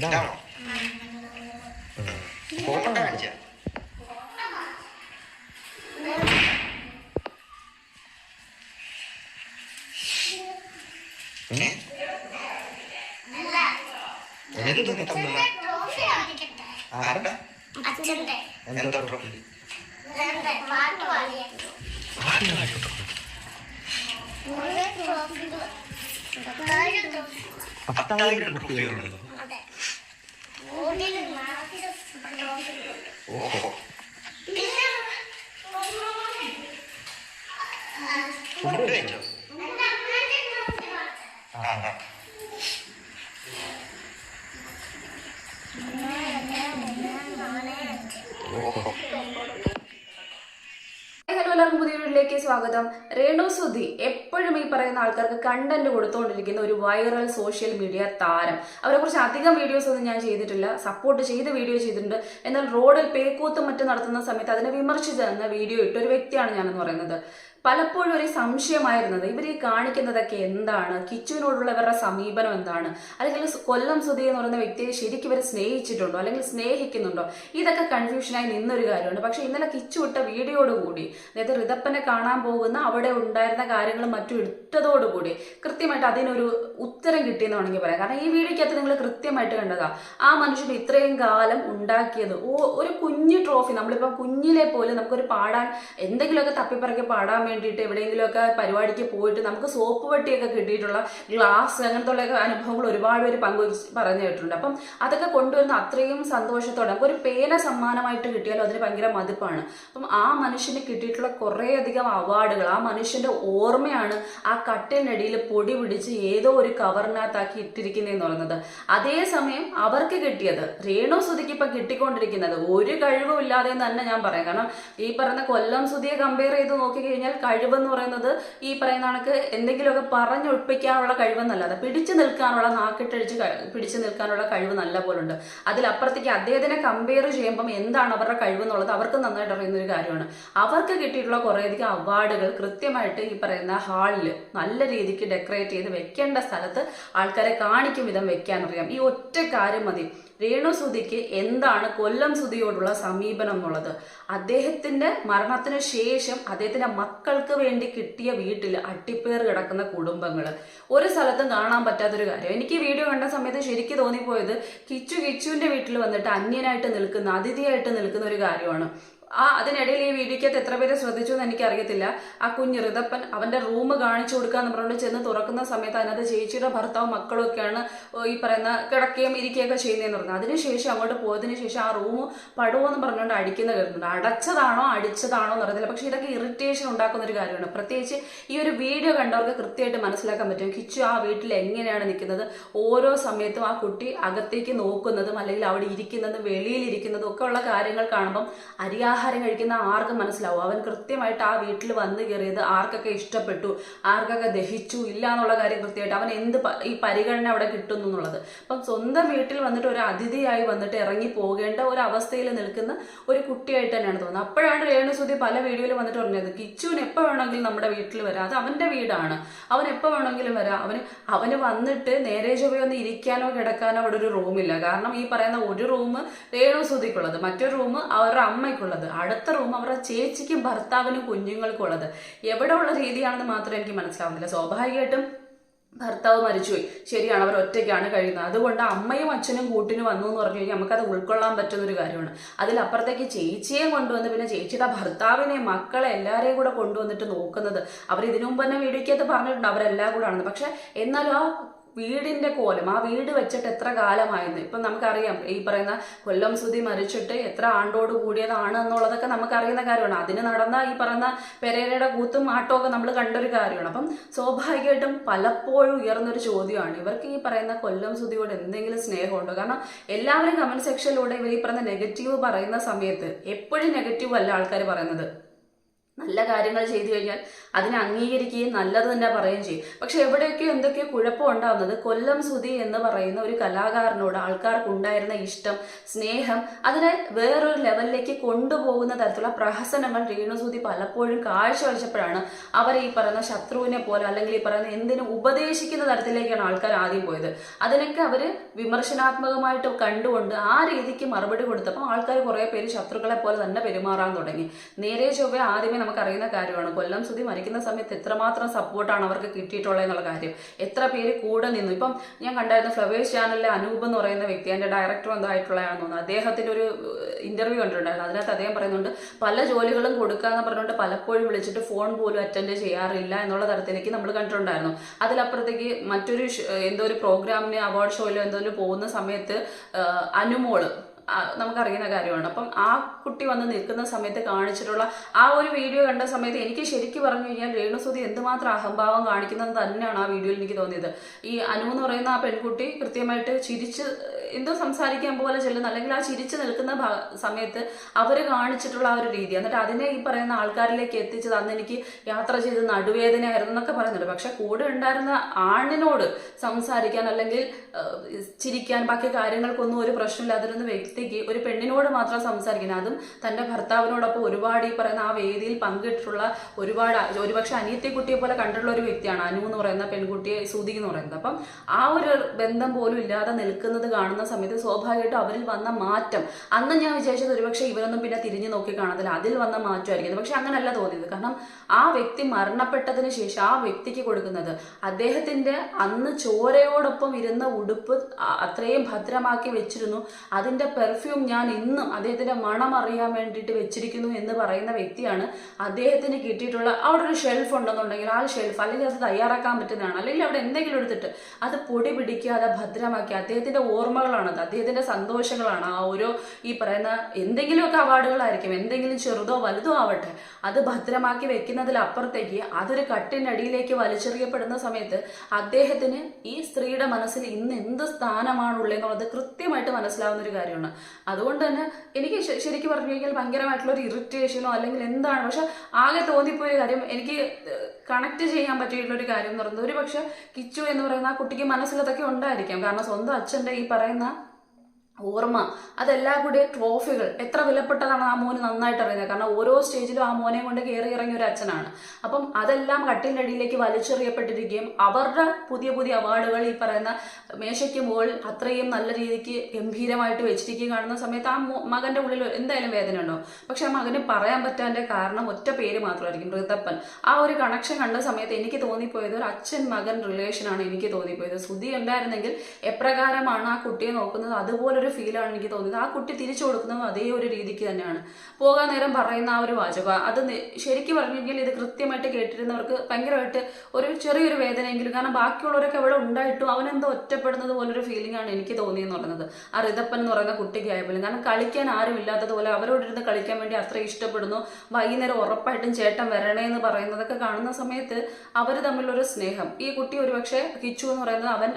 ഇതാണോ ഫോട്ടോ കാണിച്ച എന്ത് ആരുടെ എന്താ ട്രോഫി പാട്ട് പാടിയ പത്തായിരം ട്രോഫികളുണ്ടല്ലോ അതെ മൂന്നിൽ നാല് ട്രോഫികൾ ഓഹോ പിന്നെ ഫുഡ് കഴിച്ചോ എന്റെ അമ്മേന്റെ ട്രോഫി മാത്രം ആ സ്വാഗതം. രേണു സുധി എപ്പോഴും ഈ പറയുന്ന ആൾക്കാർക്ക് കണ്ടന്റ് കൊടുത്തുകൊണ്ടിരിക്കുന്ന ഒരു വൈറൽ സോഷ്യൽ മീഡിയ താരം. അവരെ കുറിച്ച് അധികം വീഡിയോസ് ഒന്നും ഞാൻ ചെയ്തിട്ടില്ല. സപ്പോർട്ട് ചെയ്ത് വീഡിയോ ചെയ്തിട്ടുണ്ട്. എന്നാൽ റോഡിൽ പേക്കൂത്തും മറ്റും നടത്തുന്ന സമയത്ത് അതിനെ വിമർശിച്ച് തന്ന വീഡിയോ ഇട്ട ഒരു വ്യക്തിയാണ് ഞാനെന്ന് പറയുന്നത്. പലപ്പോഴും ഒരു സംശയമായിരുന്നത് ഇവർ ഈ കാണിക്കുന്നതൊക്കെ എന്താണ്? കിച്ചുവിനോടുള്ള ഇവരുടെ സമീപനം എന്താണ്? അല്ലെങ്കിൽ കൊല്ലം സുധി എന്ന് പറയുന്ന വ്യക്തിയെ ശരിക്കും ഇവർ സ്നേഹിച്ചിട്ടുണ്ടോ? അല്ലെങ്കിൽ സ്നേഹിക്കുന്നുണ്ടോ? ഇതൊക്കെ കൺഫ്യൂഷനായി നിന്നൊരു കാര്യമുണ്ട്. പക്ഷെ ഇന്നലെ കിച്ചു വിട്ട വീഡിയോയോടുകൂടി അതായത് ഋതപ്പനെ കാണാൻ പോകുന്ന അവിടെ ഉണ്ടായിരുന്ന കാര്യങ്ങളും മറ്റും ഇട്ടതോടുകൂടി കൃത്യമായിട്ട് അതിനൊരു ഉത്തരം കിട്ടിയെന്ന് വേണമെങ്കിൽ പറയാം. കാരണം ഈ വീഡിയോയ്ക്കകത്ത് നിങ്ങൾ കൃത്യമായിട്ട് കണ്ടതാ ആ മനുഷ്യൻ ഇത്രയും കാലം ഉണ്ടാക്കിയത്. ഓ ഒരു കുഞ്ഞു ട്രോഫി നമ്മളിപ്പോൾ കുഞ്ഞിലെ പോലും നമുക്കൊരു പാടാൻ എന്തെങ്കിലുമൊക്കെ തപ്പിപ്പറക്കി പാടാൻ വേണ്ടിയിട്ട് എവിടെയെങ്കിലുമൊക്കെ പരിപാടിക്ക് പോയിട്ട് നമുക്ക് സോപ്പ് പെട്ടിയൊക്കെ കിട്ടിയിട്ടുള്ള ഗ്ലാസ് അങ്ങനത്തെ അനുഭവങ്ങൾ ഒരുപാട് പേര് പങ്കുവച്ച് പറഞ്ഞു കേട്ടിട്ടുണ്ട്. അപ്പം അതൊക്കെ കൊണ്ടുവരുന്ന അത്രയും സന്തോഷത്തോടെ നമുക്ക് ഒരു പേന സമ്മാനമായിട്ട് കിട്ടിയാലും അതിന് ഭയങ്കര മതിപ്പാണ്. അപ്പം ആ മനുഷ്യന് കിട്ടിയിട്ടുള്ള കുറേയധികം അവാർഡുകൾ ആ മനുഷ്യന്റെ ഓർമ്മയാണ് ആ കട്ടിനടിയിൽ പൊടി പിടിച്ച് ഏതോ ഒരു കവറിനകത്താക്കി ഇട്ടിരിക്കുന്നതെന്ന് പറയുന്നത്. അതേസമയം അവർക്ക് കിട്ടിയത് രേണു സുതിക്ക് ഇപ്പൊ കിട്ടിക്കൊണ്ടിരിക്കുന്നത്. ഒരു കഴിവും ഇല്ലാതെ തന്നെ ഞാൻ പറയാം. കാരണം ഈ പറയുന്ന കൊല്ലം സുതിയെ കമ്പയർ ചെയ്ത് നോക്കിക്കഴിഞ്ഞാൽ കഴിവെന്ന് പറയുന്നത് ഈ പറയുന്ന കണക്ക് എന്തെങ്കിലുമൊക്കെ പറഞ്ഞൊഴിപ്പിക്കാനുള്ള കഴിവെന്നല്ലാതെ പിടിച്ചു നിൽക്കാനുള്ള നാക്കിട്ടഴിച്ച് പിടിച്ചു നിൽക്കാനുള്ള കഴിവ് നല്ല പോലുണ്ട്. അതിലപ്പുറത്തേക്ക് അദ്ദേഹത്തിനെ കമ്പയർ ചെയ്യുമ്പം എന്താണ് അവരുടെ കഴിവ് എന്നുള്ളത് അവർക്ക് നന്നായിട്ട് അറിയുന്ന ഒരു കാര്യമാണ്. അവർക്ക് കിട്ടിയിട്ടുള്ള കുറേയധികം അവാർഡുകൾ കൃത്യമായിട്ട് ഈ പറയുന്ന ഹാളിൽ നല്ല രീതിക്ക് ഡെക്കറേറ്റ് ചെയ്ത് വെക്കേണ്ട സ്ഥലത്ത് ആൾക്കാരെ കാണിക്കും വിധം വെക്കാൻ അറിയാം ഈ ഒറ്റ കാര്യം മതി. രേണു സുധിക്ക് എന്താണ് കൊല്ലം സുധിയോടുള്ള സമീപനം എന്നുള്ളത് അദ്ദേഹത്തിന്റെ മരണത്തിന് ശേഷം അദ്ദേഹത്തിന്റെ മക്കൾക്ക് വേണ്ടി കിട്ടിയ വീട്ടിൽ അട്ടിപ്പേർ കിടക്കുന്ന കുടുംബങ്ങൾ ഒരു സ്ഥലത്തും കാണാൻ പറ്റാത്തൊരു കാര്യം. എനിക്ക് വീഡിയോ കണ്ട സമയത്ത് ശരിക്കും തോന്നിപ്പോയത് കിച്ചു കിച്ചുവിന്റെ വീട്ടിൽ വന്നിട്ട് അന്യനായിട്ട് നിൽക്കുന്ന അതിഥിയായിട്ട് നിൽക്കുന്ന ഒരു കാര്യമാണ്. ആ അതിനിടയിൽ ഈ വീഡിയോക്കകത്ത് എത്ര പേര് ശ്രദ്ധിച്ചു എന്ന് എനിക്കറിയത്തില്ല. ആ കുഞ്ഞ് ഋതപ്പൻ അവന്റെ റൂം കാണിച്ചു കൊടുക്കാന്ന് പറഞ്ഞുകൊണ്ട് ചെന്ന് തുറക്കുന്ന സമയത്ത് അതിനകത്ത് ചേച്ചിയുടെ ഭർത്താവും മക്കളും ഒക്കെയാണ് ഈ പറയുന്ന കിടക്കുകയും ഇരിക്കുകയൊക്കെ ചെയ്യുന്നതെന്ന് പറഞ്ഞു അതിനുശേഷം അങ്ങോട്ട് പോയതിനു ശേഷം ആ റൂം പടുവെന്ന് പറഞ്ഞുകൊണ്ട് അടിക്കുന്ന കേൾക്കുന്നുണ്ട് അടച്ചതാണോ അടിച്ചതാണോ എന്ന് അറിയത്തില്ല. പക്ഷെ ഇതൊക്കെ ഇറിറ്റേഷൻ ഉണ്ടാക്കുന്ന ഒരു കാര്യമാണ്. പ്രത്യേകിച്ച് ഈ ഒരു വീഡിയോ കണ്ടവർക്ക് കൃത്യമായിട്ട് മനസ്സിലാക്കാൻ പറ്റും. കിച്ചു ആ വീട്ടിൽ എങ്ങനെയാണ് നിൽക്കുന്നത്? ഓരോ സമയത്തും ആ കുട്ടി അകത്തേക്ക് നോക്കുന്നതും അല്ലെങ്കിൽ അവിടെ ഇരിക്കുന്നതും വെളിയിൽ ഇരിക്കുന്നതും ഒക്കെ ഉള്ള കാര്യങ്ങൾ കാണുമ്പം അരിയാഹാരം കഴിക്കുന്ന ആർക്കും മനസ്സിലാവും? അവൻ കൃത്യമായിട്ട് ആ വീട്ടിൽ വന്ന് കയറിയത് ആർക്കൊക്കെ ഇഷ്ടപ്പെട്ടു? ആർക്കൊക്കെ ദഹിച്ചു? ഇല്ല എന്നുള്ള കാര്യം കൃത്യമായിട്ട് അവൻ എന്ത് ഈ പരിഗണന അവിടെ കിട്ടുന്നു എന്നുള്ളത്. അപ്പം സ്വന്തം വീട്ടിൽ വന്നിട്ട് ഒരു അതിഥിയായി വന്നിട്ട് ഇറങ്ങി പോകേണ്ട ഒരു അവസ്ഥയിൽ നിൽക്കുന്ന ഒരു കുട്ടിയായിട്ട് തന്നെയാണ് തോന്നുന്നത്. അപ്പോഴാണ് രേണുസുതി പല വീഡിയോയിൽ വന്നിട്ട് പറഞ്ഞത് കിച്ചുവിന് എപ്പോൾ വേണമെങ്കിലും നമ്മുടെ വീട്ടിൽ വരാം. അത് അവന്റെ വീടാണ്. അവൻ എപ്പോൾ വേണമെങ്കിലും വരാം. അവന് അവന് വന്നിട്ട് നേരെ ചൊവ്വ ഒന്ന് ഇരിക്കാനോ കിടക്കാനോ അവിടെ ഒരു റൂമില്ല കാരണം ഈ പറയുന്ന ഒരു റൂം രേണുസുതിക്കുള്ളത് മറ്റൊരു റൂം അവരുടെ അമ്മയ്ക്കുള്ളത്. അടുത്ത റൂം അവരുടെ ചേച്ചിക്കും ഭർത്താവിനും കുഞ്ഞുങ്ങൾക്കും ഉള്ളത് എവിടെ ഉള്ള രീതിയാണെന്ന് മാത്രം എനിക്ക് മനസ്സിലാവുന്നില്ല. സ്വാഭാവികമായിട്ടും ഭർത്താവ് മരിച്ചുപോയി. ശരിയാണ് അവർ ഒറ്റയ്ക്കാണ് കഴിയുന്നത്. അതുകൊണ്ട് അമ്മയും അച്ഛനും കൂട്ടിന് വന്നു എന്ന് പറഞ്ഞു കഴിഞ്ഞാൽ നമുക്കത് ഉൾക്കൊള്ളാൻ പറ്റുന്ന ഒരു കാര്യമാണ്. അതിലപ്പുറത്തേക്ക് ചേച്ചിയെ കൊണ്ടുവന്ന് പിന്നെ ചേച്ചിയുടെ ഭർത്താവിനെ മക്കളെ എല്ലാവരെയും കൂടെ കൊണ്ടുവന്നിട്ട് നോക്കുന്നത്. അവർ ഇതിനു മുമ്പ് തന്നെ വീഡിയോക്കകത്ത് പറഞ്ഞിട്ടുണ്ട് അവരെല്ലാം കൂടെ ആണെന്ന്. പക്ഷെ എന്നാലും ആ വീടിന്റെ കോലം ആ വീട് വെച്ചിട്ട് എത്ര കാലമായിരുന്നു ഇപ്പൊ നമുക്കറിയാം ഈ പറയുന്ന കൊല്ലം സുതി മരിച്ചിട്ട് എത്ര ആണ്ടോട് കൂടിയതാണ് എന്നുള്ളതൊക്കെ നമുക്കറിയുന്ന കാര്യമാണ്. അതിന് നടന്ന ഈ പറയുന്ന പെരേരയുടെ കൂത്തും ആട്ടമൊക്കെ നമ്മൾ കണ്ടൊരു കാര്യമാണ്. അപ്പം സ്വാഭാവികമായിട്ടും പലപ്പോഴും ഉയർന്നൊരു ചോദ്യമാണ്. ഇവർക്ക് ഈ പറയുന്ന കൊല്ലം സുതിയോട് എന്തെങ്കിലും സ്നേഹമുണ്ടോ? കാരണം എല്ലാവരും കമന്റ് സെക്ഷനിലൂടെ ഇവർ ഈ പറയുന്ന നെഗറ്റീവ് പറയുന്ന സമയത്ത് എപ്പോഴും നെഗറ്റീവ് അല്ല ആൾക്കാർ പറയുന്നത്. നല്ല കാര്യങ്ങൾ ചെയ്തു കഴിഞ്ഞാൽ അതിനെ അംഗീകരിക്കുകയും നല്ലത് തന്നെ പറയുകയും ചെയ്യും. പക്ഷെ എവിടെയൊക്കെയോ എന്തൊക്കെയോ കുഴപ്പം ഉണ്ടാകുന്നത് കൊല്ലം സുധി എന്ന് പറയുന്ന ഒരു കലാകാരനോട് ആൾക്കാർക്ക് ഉണ്ടായിരുന്ന ഇഷ്ടം സ്നേഹം അതിനെ വേറൊരു ലെവലിലേക്ക് കൊണ്ടുപോകുന്ന തരത്തിലുള്ള പ്രഹസനങ്ങൾ രേണുസുതി പലപ്പോഴും കാഴ്ചവെച്ചപ്പോഴാണ് അവർ ഈ പറയുന്ന ശത്രുവിനെ പോലെ അല്ലെങ്കിൽ ഈ പറയുന്ന എന്തിനും ഉപദേശിക്കുന്ന തരത്തിലേക്കാണ് ആൾക്കാർ ആദ്യം പോയത്. അതിനൊക്കെ അവർ വിമർശനാത്മകമായിട്ട് കണ്ടുകൊണ്ട് ആ രീതിക്ക് മറുപടി കൊടുത്തപ്പോൾ ആൾക്കാർ കുറേ പേര് ശത്രുക്കളെ പോലെ തന്നെ പെരുമാറാൻ തുടങ്ങി. നേരെ ചൊവ്വേ ആദ്യമേ നമുക്കറിയുന്ന കാര്യമാണ്. കൊല്ലം സുധി മരിക്കുന്ന സമയത്ത് എത്രമാത്രം സപ്പോർട്ടാണ് അവർക്ക് കിട്ടിയിട്ടുള്ളത് എന്നുള്ള കാര്യം. എത്ര പേര് കൂടെ നിന്നു. ഇപ്പം ഞാൻ കണ്ടായിരുന്നു ഫ്ലവേഴ്സ് ചാനലിലെ അനൂപ് എന്ന് പറയുന്ന വ്യക്തി എന്റെ ഡയറക്ടർ എന്തായിട്ടുള്ളതാണെന്ന് തോന്നുന്നു. അദ്ദേഹത്തിന്റെ ഒരു ഇന്റർവ്യൂ കണ്ടിട്ടുണ്ടായിരുന്നു. അതിനകത്ത് അദ്ദേഹം പറയുന്നുണ്ട് പല ജോലികളും കൊടുക്കാന്ന് പറഞ്ഞുകൊണ്ട് പലപ്പോഴും വിളിച്ചിട്ട് ഫോൺ പോലും അറ്റൻഡ് ചെയ്യാറില്ല എന്നുള്ള തരത്തിലേക്ക് നമ്മൾ കണ്ടിട്ടുണ്ടായിരുന്നു. അതിലപ്പുറത്തേക്ക് മറ്റൊരു എന്തോ ഒരു പ്രോഗ്രാമിന് അവാർഡ് ഷോയിലോ എന്തോ പോകുന്ന സമയത്ത് അനുമോൾ നമുക്കറിയുന്ന കാര്യമാണ്. അപ്പം ആ കുട്ടി വന്ന് നിൽക്കുന്ന സമയത്ത് കാണിച്ചിട്ടുള്ള ആ ഒരു വീഡിയോ കണ്ട സമയത്ത് എനിക്ക് ശരിക്കും പറഞ്ഞു കഴിഞ്ഞാൽ രേണുസുതി എന്തുമാത്രം അഹംഭാവം കാണിക്കുന്നത് തന്നെയാണ് ആ വീഡിയോയിൽ എനിക്ക് തോന്നിയത്. ഈ അനു എന്ന് പറയുന്ന ആ പെൺകുട്ടി കൃത്യമായിട്ട് ചിരിച്ച് എന്തോ സംസാരിക്കാൻ പോലെ ചെല്ലുന്ന അല്ലെങ്കിൽ ആ ചിരിച്ചു നിൽക്കുന്ന സമയത്ത് അവർ കാണിച്ചിട്ടുള്ള ആ ഒരു രീതി. എന്നിട്ട് അതിനെ ഈ പറയുന്ന ആൾക്കാരിലേക്ക് എത്തിച്ചത് അന്ന് എനിക്ക് യാത്ര ചെയ്ത് നടുവേദനയായിരുന്നു എന്നൊക്കെ പറയുന്നുണ്ട്. പക്ഷെ കൂടെ ഉണ്ടായിരുന്ന ആണിനോട് സംസാരിക്കാൻ അല്ലെങ്കിൽ ചിരിക്കാൻ ബാക്കി കാര്യങ്ങൾക്കൊന്നും ഒരു പ്രശ്നമില്ലാതിരുന്ന വ്യക്തിക്ക് ഒരു പെണ്ണിനോട് മാത്രം സംസാരിക്കാൻ. അതും തന്റെ ഭർത്താവിനോടൊപ്പം ഒരുപാട് ഈ പറയുന്ന ആ വേദിയിൽ പങ്കിട്ടിട്ടുള്ള ഒരുപാട് ഒരുപക്ഷെ അനിയത്തെ കുട്ടിയെ പോലെ കണ്ടിട്ടുള്ള ഒരു വ്യക്തിയാണ് അനു എന്ന് പറയുന്ന പെൺകുട്ടിയെ സുധി എന്ന് പറയുന്നത്. അപ്പം ആ ഒരു ബന്ധം പോലും ഇല്ലാതെ നിൽക്കുന്നത് കാണുന്ന സമയത്ത് സ്വാഭാവികമായിട്ടും അവരിൽ വന്ന മാറ്റം. അന്ന് ഞാൻ വിചാരിച്ചത് ഒരുപക്ഷെ ഇവരൊന്നും പിന്നെ തിരിഞ്ഞു നോക്കി കാണത്തില്ല. അതിൽ വന്ന മാറ്റമായിരിക്കും. പക്ഷെ അങ്ങനല്ല തോന്നിയത്. കാരണം ആ വ്യക്തി മരണപ്പെട്ടതിന് ശേഷം ആ വ്യക്തിക്ക് കൊടുക്കുന്നത് അദ്ദേഹത്തിന്റെ അന്ന് ചോരയോടൊപ്പം ഇരുന്ന ഉടുപ്പ് അത്രയും ഭദ്രമാക്കി വെച്ചിരുന്നു. അതിന്റെ പെർഫ്യൂം ഞാൻ ഇന്നും അദ്ദേഹത്തിന്റെ മണം അറിയാൻ വേണ്ടിയിട്ട് വെച്ചിരിക്കുന്നു എന്ന് പറയുന്ന വ്യക്തിയാണ് അദ്ദേഹത്തിന് കിട്ടിയിട്ടുള്ള അവിടെ ഒരു ഷെൽഫ് ഉണ്ടെന്നുണ്ടെങ്കിൽ ആ ഷെൽഫ് അല്ലെങ്കിൽ അത് തയ്യാറാക്കാൻ പറ്റുന്നതാണ്. അല്ലെങ്കിൽ അവിടെ എന്തെങ്കിലും എടുത്തിട്ട് അത് പൊടി പിടിക്കാതെ ഭദ്രമാക്കി അദ്ദേഹത്തിന്റെ ഓർമ്മകളാണത് അദ്ദേഹത്തിന്റെ സന്തോഷങ്ങളാണ്. ആ ഓരോ ഈ പറയുന്ന എന്തെങ്കിലുമൊക്കെ അവാർഡുകളായിരിക്കും. എന്തെങ്കിലും ചെറുതോ വലുതോ ആവട്ടെ അത് ഭദ്രമാക്കി വെക്കുന്നതിലപ്പുറത്തേക്ക് അതൊരു കട്ടിനടിയിലേക്ക് വലിച്ചെറിയപ്പെടുന്ന സമയത്ത് അദ്ദേഹത്തിന് ഈ സ്ത്രീയുടെ മനസ്സിൽ ഇന്ന് എന്ത് സ്ഥാനമാണുള്ളത് എന്നുള്ളത് കൃത്യമായിട്ട് മനസ്സിലാവുന്ന ഒരു കാര്യമാണ്. അതുകൊണ്ട് തന്നെ എനിക്ക് ശരിക്കും പറഞ്ഞു കഴിഞ്ഞാൽ ഭയങ്കരമായിട്ടുള്ള ഒരു ഇറിറ്റേഷനോ അല്ലെങ്കിൽ എന്താണ് പക്ഷെ ആകെ തോന്നിപ്പോയ കാര്യം എനിക്ക് കണക്ട് ചെയ്യാൻ പറ്റിയിട്ടുള്ള ഒരു കാര്യം എന്ന് പറയുന്നത്. ഒരു പക്ഷേ കിച്ചു എന്ന് പറയുന്ന ആ കുട്ടിക്ക് മനസ്സിലതൊക്കെ ഉണ്ടായിരിക്കാം. കാരണം സ്വന്തം അച്ഛന്റെ ഈ പറയുന്ന ഓർമ്മ. അതെല്ലാം കൂടി ട്രോഫികൾ. എത്ര വിലപ്പെട്ടതാണ് ആ മോന് നന്നായിട്ട് അറിയുന്നത്. കാരണം ഓരോ സ്റ്റേജിലും ആ മോനെ കൊണ്ട് കയറി ഇറങ്ങിയ ഒരു അച്ഛനാണ്. അപ്പം അതെല്ലാം കട്ടിന്റെ അടിയിലേക്ക് വലിച്ചെറിയപ്പെട്ടിരിക്കുകയും അവരുടെ പുതിയ പുതിയ അവാർഡുകൾ ഈ പറയുന്ന മേശയ്ക്ക് മുകളിൽ അത്രയും നല്ല രീതിക്ക് ഗംഭീരമായിട്ട് വെച്ചിരിക്കുകയും കാണുന്ന സമയത്ത് ആ മകന്റെ ഉള്ളിൽ എന്തായാലും വേദന ഉണ്ടോ? പക്ഷെ ആ മകന് പറയാൻ പറ്റാന്റെ കാരണം ഒറ്റ പേര് മാത്രമായിരിക്കും ഋതപ്പൻ. ആ ഒരു കണക്ഷൻ കണ്ട സമയത്ത് എനിക്ക് തോന്നിപ്പോയത് ഒരു അച്ഛൻ മകൻ റിലേഷനാണ് എനിക്ക് തോന്നിപ്പോയത്. ശ്രുതി ഉണ്ടായിരുന്നെങ്കിൽ എപ്രകാരമാണ് ആ കുട്ടിയെ നോക്കുന്നത്? അതുപോലൊരു ഫീലാണ് എനിക്ക് തോന്നിയത്. ആ കുട്ടി തിരിച്ചു കൊടുക്കുന്നതും അതേ ഒരു രീതിക്ക് തന്നെയാണ്. പോകാൻ നേരം പറയുന്ന ആ ഒരു വാചകം അത് ശരിക്കും പറഞ്ഞെങ്കിൽ ഇത് കൃത്യമായിട്ട് കേട്ടിരുന്നവർക്ക് ഭയങ്കരമായിട്ട് ഒരു ചെറിയൊരു വേദനയെങ്കിലും കാരണം ബാക്കിയുള്ളവരൊക്കെ അവിടെ ഉണ്ടായിട്ടും അവനെന്തോ ഒറ്റപ്പെടുന്നത് പോലൊരു ഫീലിംഗ് ആണ് എനിക്ക് തോന്നിയെന്ന് പറയുന്നത്. ആ റിതപ്പൻ എന്ന് പറയുന്ന കുട്ടിക്ക് കാരണം കളിക്കാൻ ആരും ഇല്ലാത്തതുപോലെ അവരോടിരുന്ന് കളിക്കാൻ വേണ്ടി അത്ര ഇഷ്ടപ്പെടുന്നു. വൈകുന്നേരം ഉറപ്പായിട്ടും ചേട്ടൻ വരണേ എന്ന് പറയുന്നതൊക്കെ കാണുന്ന സമയത്ത് അവർ തമ്മിലൊരു സ്നേഹം. ഈ കുട്ടി ഒരുപക്ഷെ കിച്ചു എന്ന് പറയുന്നത് അവൻ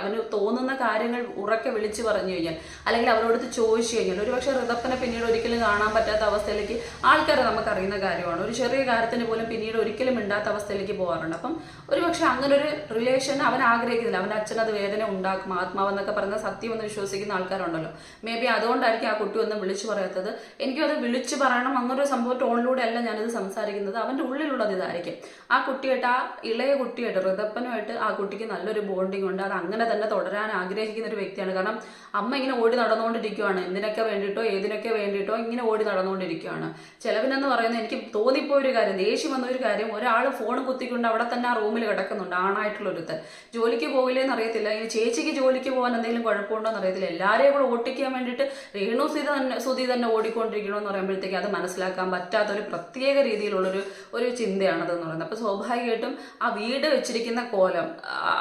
അവന് തോന്നുന്ന കാര്യങ്ങൾ ഉറക്കെ വിളിച്ചു പറഞ്ഞു കഴിഞ്ഞാൽ. അല്ലെങ്കിൽ അവരോട് ചോദിച്ചു കഴിഞ്ഞാൽ. ഒരുപക്ഷെ ഋതപ്പനെ പിന്നീട് ഒരിക്കലും കാണാൻ പറ്റാത്ത അവസ്ഥയിലേക്ക് ആൾക്കാരെ നമുക്കറിയുന്ന കാര്യമാണ്. ഒരു ചെറിയ കാര്യത്തിന് പോലും പിന്നീട് ഒരിക്കലും ഇണ്ടാത്ത അവസ്ഥയിലേക്ക് പോകാറുണ്ട്. അപ്പം ഒരുപക്ഷെ അങ്ങനെ ഒരു റിലേഷൻ അവൻ ആഗ്രഹിക്കുന്നില്ല. അവന്റെ അച്ഛൻ അത് വേദന ഉണ്ടാക്കും ആത്മാവെന്നൊക്കെ പറയുന്ന സത്യം എന്ന് വിശ്വസിക്കുന്ന ആൾക്കാരുണ്ടല്ലോ. മേ ബി അതുകൊണ്ടായിരിക്കും ആ കുട്ടി ഒന്നും വിളിച്ചു പറയാത്തത്. എനിക്കും അത് വിളിച്ചു പറയണം അങ്ങനൊരു സംഭവം ടോണിലൂടെ അല്ല ഞാനിത് സംസാരിക്കുന്നത്. അവന്റെ ഉള്ളിലുള്ളത് ഇതായിരിക്കും. ആ കുട്ടിയായിട്ട് ആ ഇളയ കുട്ടിയായിട്ട് ഋതപ്പനുമായിട്ട് ആ കുട്ടിക്ക് നല്ലൊരു ബോണ്ടിങ് ഉണ്ട്. അത് അങ്ങനെ തന്നെ തുടരാൻ ആഗ്രഹിക്കുന്ന ഒരു വ്യക്തിയാണ്. കാരണം അമ്മ ഇങ്ങനെ ഓടി നടന്നുകൊണ്ടിരിക്കുകയാണ് എന്തിനൊക്കെ വേണ്ടിയിട്ടോ ഏതിനൊക്കെ വേണ്ടിയിട്ടോ ഇങ്ങനെ ഓടി നടന്നുകൊണ്ടിരിക്കുകയാണ് ചിലവിനെന്ന് പറയുന്നത് എനിക്ക് തോന്നിപ്പോയ ഒരു കാര്യം ദേഷ്യം വന്ന ഒരു കാര്യം ഒരാൾ ഫോൺ കുത്തിക്കൊണ്ട് അവിടെ തന്നെ ആ റൂമിൽ കിടക്കുന്നുണ്ട് ആണായിട്ടുള്ള ഒരുത്തൻ. ജോലിക്ക് പോകില്ലെന്ന് അറിയത്തില്ല. ഇനി ചേച്ചിക്ക് ജോലിക്ക് പോകാൻ എന്തെങ്കിലും കുഴപ്പമുണ്ടോ എന്ന് അറിയത്തില്ല. എല്ലാവരെയും കൂടെ ഓട്ടിക്കാൻ വേണ്ടിയിട്ട് രേണു സുതി തന്നെ സുതി തന്നെ ഓടിക്കൊണ്ടിരിക്കണമെന്ന് പറയുമ്പോഴത്തേക്ക് അത് മനസ്സിലാക്കാൻ പറ്റാത്ത ഒരു പ്രത്യേക രീതിയിലുള്ളൊരു ഒരു ചിന്തയാണതെന്ന് പറയുന്നത്. അപ്പോൾ സ്വാഭാവികമായിട്ടും ആ വീട് വെച്ചിരിക്കുന്ന കോലം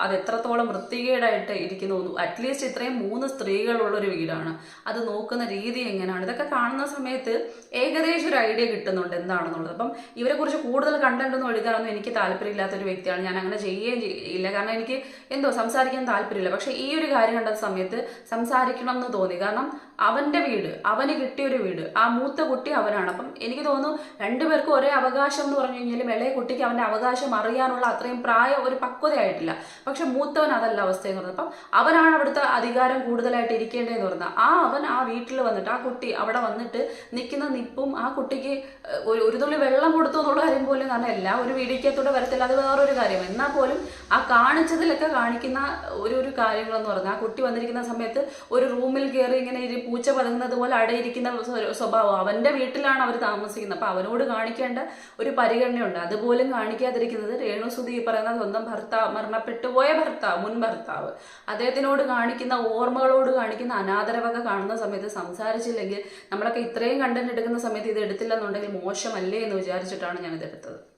അത് എത്രത്തോളം വൃത്തികേടായിട്ട് ഇരിക്കുന്നു അറ്റ്ലീസ്റ്റ് ഇത്രയും മൂന്ന് സ്ത്രീകളുള്ള ഒരു വീടാണ്. അത് നോക്കുന്ന രീതി എങ്ങനെയാണ്? ഇതൊക്കെ കാണുന്ന സമയത്ത് ഏകദേശം ഒരു ഐഡിയ കിട്ടുന്നുണ്ട് എന്താണെന്നുള്ളത്. അപ്പം ഇവരെ കുറിച്ച് കൂടുതൽ കണ്ടന്റ് ഒന്നും എടുക്കാനൊന്നും എനിക്ക് താല്പര്യമില്ലാത്ത ഒരു വ്യക്തിയാണ്. ഞാൻ അങ്ങനെ ചെയ്യുകയും ചെയ്യില്ല കാരണം എനിക്ക് എന്തോ സംസാരിക്കാൻ താല്പര്യമില്ല. പക്ഷെ ഈ ഒരു കാര്യം കണ്ട സമയത്ത് സംസാരിക്കണം എന്ന് തോന്നി. കാരണം അവന്റെ വീട് അവന് കിട്ടിയ ഒരു വീട്. ആ മൂത്ത കുട്ടി അവനാണ്. അപ്പം എനിക്ക് തോന്നുന്നു രണ്ടുപേർക്കും ഒരേ അവകാശം എന്ന് പറഞ്ഞു കഴിഞ്ഞാൽ ഇളയ കുട്ടിക്ക് അവന്റെ അവകാശം അറിയാനുള്ള അത്രയും പ്രായം ഒരു പക്വതയായിട്ടില്ല. പക്ഷെ മൂത്തവൻ അതല്ല അവസ്ഥ എന്ന് പറഞ്ഞത്. അപ്പം അവനാണ് അവിടുത്തെ അധികാരം കൂടുതലായിട്ട് ഇരിക്കേണ്ടതെന്ന് പറഞ്ഞത്. ആ അവൻ ആ വീട്ടിൽ വന്നിട്ട് ആ കുട്ടി അവിടെ വന്നിട്ട് നിൽക്കുന്ന നിപ്പും ആ കുട്ടിക്ക് ഒരു ഒരു തുള്ളി വെള്ളം കൊടുത്തു എന്നുള്ള കാര്യം പോലും നല്ല ഒരു വീടിക്കത്തൂടെ വരത്തില്ല. അത് വേറൊരു കാര്യം. എന്നാൽ പോലും ആ കാണിച്ചതിലൊക്കെ കാണിക്കുന്ന ഒരു ഒരു കാര്യങ്ങളെന്ന് പറഞ്ഞാൽ ആ കുട്ടി വന്നിരിക്കുന്ന സമയത്ത് ഒരു റൂമിൽ കയറി ഇങ്ങനെ ഒരു പൂച്ച പതുങ്ങുന്നത് പോലെ അടയിരിക്കുന്ന സ്വ- സ്വഭാവം. അവന്റെ വീട്ടിലാണ് അവർ താമസിക്കുന്നത്. അപ്പൊ അവനോട് കാണിക്കേണ്ട ഒരു പരിഗണനയുണ്ട്. അതുപോലും കാണിക്കാതിരിക്കുന്നത് രേണുസുതി പറയുന്ന സ്വന്തം ഭർത്താവ് മരണപ്പെട്ടു പോയ ഭർത്താവ് മുൻ ഭർത്താവ്. അദ്ദേഹത്തിനോട് കാണിക്കുന്ന ഓർമ്മകളോട് കാണിക്കുന്ന അനാദരവൊക്കെ കാണുന്ന സമയത്ത് സംസാരിച്ചില്ലെങ്കിൽ നമ്മളൊക്കെ ഇത്രയും കണ്ടന്റ് എടുക്കുന്ന സമയത്ത് ഇത് എടുത്തില്ലെന്നുണ്ടെങ്കിൽ മോശമല്ലേ എന്ന് വിചാരിച്ചിട്ടാണ് ഞാനിത് എടുത്തത്.